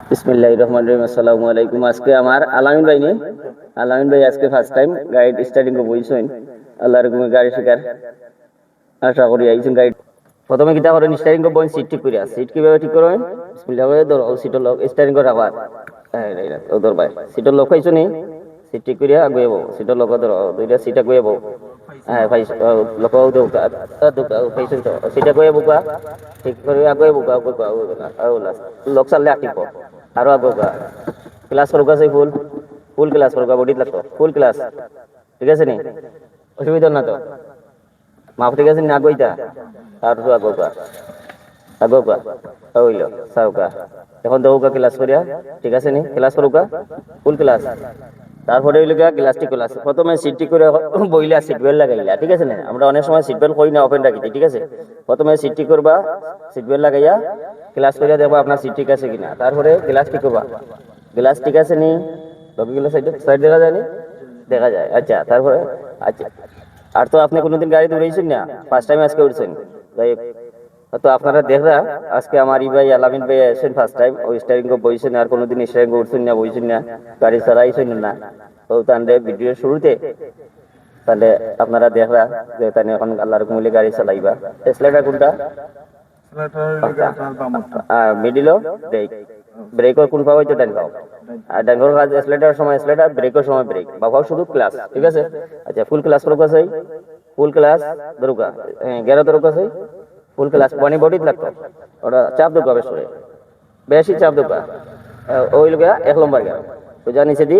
বিসমিল্লাহ রহমান রহিম। আসসালামু আলাইকুম। আজকে আমার আলামিন ভাই নেই আলামিন ভাই আজকে ফার্স্ট টাইম গাইড স্টার্টিং করে বইছেন। আল্লাহ রকম গাড়ি শিকার। আশা করি আইছেন গাইড প্রথমে কিতা করেন স্টারিং করে বইন সিট ঠিক করিয়া। সিট কীভাবে ঠিক করেন বিসমিল্লাহ করে ধর সিটের লোক স্টারিং করে ও ধর ভাই সিটের লোক পাইছো নি? সিট ঠিক করিয়া আগুয়ে সিটের লোক ধর দুইটা সিট আগুয়ে লোক দৌকা দৌকা পাইছেন তো সিট আগুয়ে বুকা, ঠিক করে আগুয়ে বুকা বুকা লোক চাললে আটিব আরও আগুকা ক্লাস করুকা সেই ফুল। ফুল ক্লাস করুকা বডিত লাগতো ফুল ক্লাস। ঠিক আছে নি? অসুবিধা না মাফ ঠিক আছে না? আগইতা আর তো আগোকা আগোকা হইল সাউকা এখন দৌকা ক্লাস করিয়া। ঠিক আছে নি? ক্লাস করুকা ফুল ক্লাস। তারপরে হইল গিয়া গ্লাসটি ক্লাস প্রথমে সিটটি করে বইলা সিট বেল্ট লাগাইলা, ঠিক আছে না? আমরা অনেক সময় সিট বেল্ট করি না ওপেন রাখি ঠিক আছে? প্রথমে সিটটি করবা সিট বেল্ট লাগাইয়া ক্লাস করিয়া দেখবা আপনার সিট ঠিক আছে কিনা। তারপরে গ্লাস ঠিক করবা। গ্লাস ঠিক আছে নি? লগিগুলো সাইড সাইড দেখা যায় নি? দেখা যায় আচ্ছা তারপরে আচ্ছা। আর তো আপনি কোনোদিন গাড়ি দৌড়াইছেন না? ফার্স্ট টাইম আজকে উঠছেন। তাই তো আপনারা দেখরা আজকে আমার ই ভাই আলামিন ভাই আসেন ফার্স্ট টাইম ওই স্টারিং বইছেন আর কোনোদিন স্টারিং উঠছেন না বইছেন না গাড়ি চালাইছেন না। তো তাহলে ভিডিওর শুরুতে তাহলে আপনারা দেখরা যে তাহলে এখন আল্লাহর কুমিলে গাড়ি চালাইবা। এসলেটার কোনটা? আর ব্রেক ব্রেকর কোন পাওয়া হইতো ডান পাও আর ডান কাজ এসলেটার সময় ব্রেকের সময় ব্রেক বাবাও শুধু ক্লাস ঠিক আছে? আচ্ছা ফুল ক্লাস করো কাছে ফুল ক্লাস দরুকা। হ্যাঁ গেরো দরুকা আছে। ফুল ক্লাস পানি বডিত লাগতো। ওটা চাপ দোকা বেশ করে। বেশি চাপ দোকা। ওই লোক এক নম্বর গেল। সোজা নিচে দি,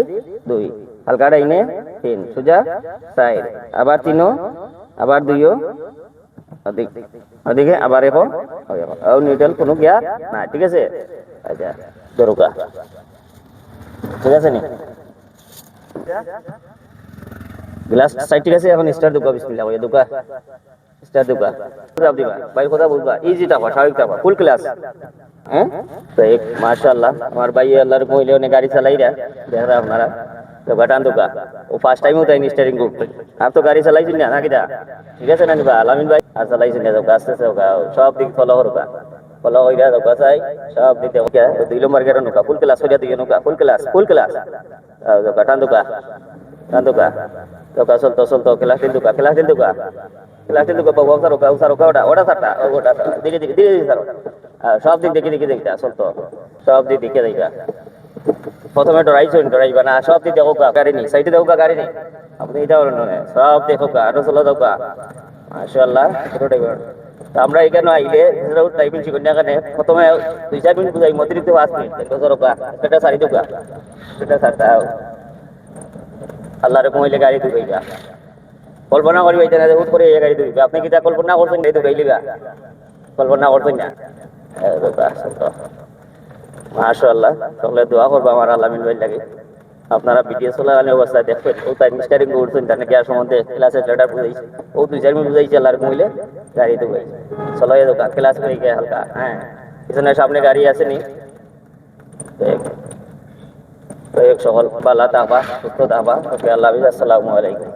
দুই। হালকা ডাইনে, তিন। সোজা সাইড। আবার তিনও, আবার দুইও। ওদিক ওদিকে আবার এখন ও নিউট্রাল কোনো গিয়া না ঠিক আছে? আচ্ছা দরুকা। ঠিক আছে নি? গ্লাস সাইড ঠিক আছে? এখন স্টার দুকা বিসমিল্লাহ ওই দুকা স্টার দুকা জবাব দিবা। ভাই, কথা বলবা। ইজি টাপা স্বাভাবিক টাপা ফুল ক্লাস হ্যাঁ? তো এক, মাশাআল্লাহ, আমার ভাই আল্লাহর কইলে অনেক গাড়ি চালাই রা। দেখরা আপনারা। তো গাটান দুকা ও ফার্স্ট টাইমও তাই স্টারিং করতে আর তো গাড়ি চালাইছেন না, নাকি দা ঠিক আছে না নিবা আলামিন ভাই, আর চালাইছেন না, তো আস্তে আস্তে সব দিক ফলো করবা ফলো হইরা, তো চাই সব দিক ওকে দুই নম্বর গেরো নুকা। ফুল ক্লাস হইরা দিকে নুকা। ফুল ক্লাস ফুল ক্লাস গাটান দুকা টান দুকা দুকা চলতো চলতো ক্লাস দিন দুকা ক্লাস দিন দুকা ক্লাস দিন দুকা বাবু সারো কাউ সারো কাউটা ওটা সারটা ওটা দিকে দিকে দিকে দিকে সারো সব দিক দেখে দেখে দেখতা চলতো সব দিক দেখে দেখা প্রথমে ডরাইছেন ডরাইবা না সব দিক দেখো গাড়ি নেই সাইডে দেখো গাড়ি নেই আপনি এটা বলেন সব দেখো আরও চলো দেখো মাশাআল্লাহ ড্রাইভার আমরা এখানে আইলে টাইপিং শিখুন না এখানে প্রথমে দুই চার মিনিট বুঝাই অতিরিক্ত পাঁচ মিনিট সেটা সারি দোকা সেটা সারটা আল্লাহ রকম হইলে গাড়ি দুবাইবা কল্পনা করি হইতে না হুট করে এই গাড়ি আপনি কি তা কল্পনা করছেন, এই দুবাইলিবা কল্পনা করছেন না? মাশাআল্লাহ, তাহলে দোয়া করব আমার আল্লামিন ভাই লাগে। আপনারা ভিডিও চলাকালীন অবস্থায় দেখবেন, ও তাই মিস্টারিং করছেন তার নাকি সম্বন্ধে ক্লাসের লেটার বুঝাইছে। ও দুই চার মিনিট বুঝাইছে, আল্লাহর মহিলে গাড়ি দুবাইছে চলো দোকান, ক্লাস করে গিয়ে হালকা হ্যাঁ। পিছনে সামনে গাড়ি আসেনি সকল বালা তাবা সুস্থ তাবা ওকে আল্লাহ আসসালামু আলাইকুম।